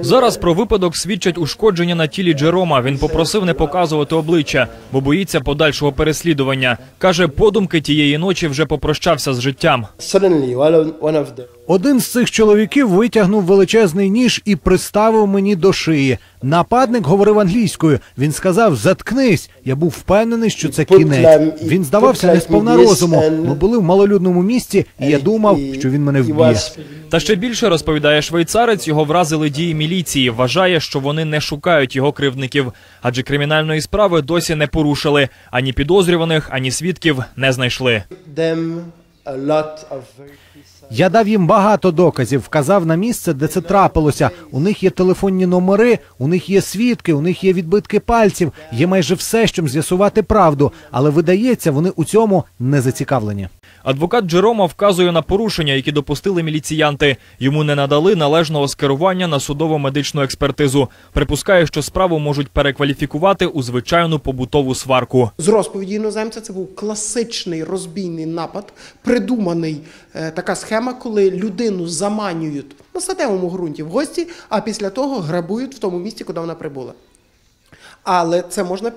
Зараз про випадок свідчать ушкодження на тілі Джерома. Він попросив не показувати обличчя, бо боїться подальшого переслідування. Каже, подумки тієї ночі вже попрощався з життям. Один з цих чоловіків витягнув величезний ніж і приставив мені до шиї. Нападник говорив англійською. Він сказав: Заткнись. Я був впевнений, що це кінець. Він здавався не сповна розуму. Ми були в малолюдному місті, і я думав, що він мене вб'є. Та ще більше розповідає швейцарець, його вразили дії міліції. Вважає, що вони не шукають його кривдників, адже кримінальної справи досі не порушили. Ані підозрюваних, ані свідків не знайшли. Я дав їм багато доказів, вказав на місце, де це трапилося. У них є телефонні номери, у них є свідки, у них є відбитки пальців, є майже все, щоб з'ясувати правду. Але видається, вони у цьому не зацікавлені. Адвокат Джерома вказує на порушення, які допустили міліціянти. Йому не надали належного скерування на судово-медичну експертизу. Припускає, що справу можуть перекваліфікувати у звичайну побутову сварку. З розповіді іноземця це був класичний розбійний напад, придуманий е, така схема, коли людину заманюють на статевому ґрунті в гості, а після того грабують в тому місці, куди вона прибула. Але це можна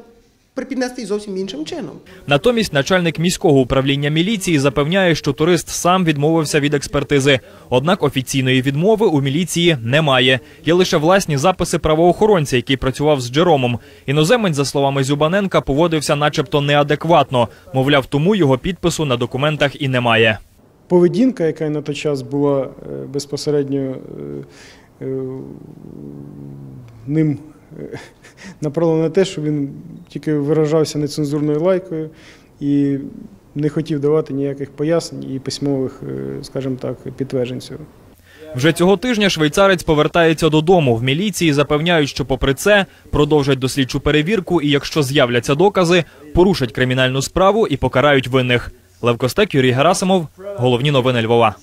припіднести зовсім іншим чином. Натомість начальник міського управління міліції запевняє, що турист сам відмовився від експертизи. Однак офіційної відмови у міліції немає. Є лише власні записи правоохоронця, який працював з Джеромом. Іноземець, за словами Зюбаненка, поводився начебто неадекватно. Мовляв, тому його підпису на документах і немає. поведінка, яка на той час була е, безпосередньо е, е, ним направлена на те, що він тільки виражався нецензурною лайкою і не хотів давати ніяких пояснень і письмових, е, скажімо так, підтверджень цього. Вже цього тижня швейцарець повертається додому. В міліції запевняють, що попри це продовжать дослідчу перевірку і, якщо з'являться докази, порушать кримінальну справу і покарають винних. Лев Костек, Юрій Герасимов. Головні новини Львова.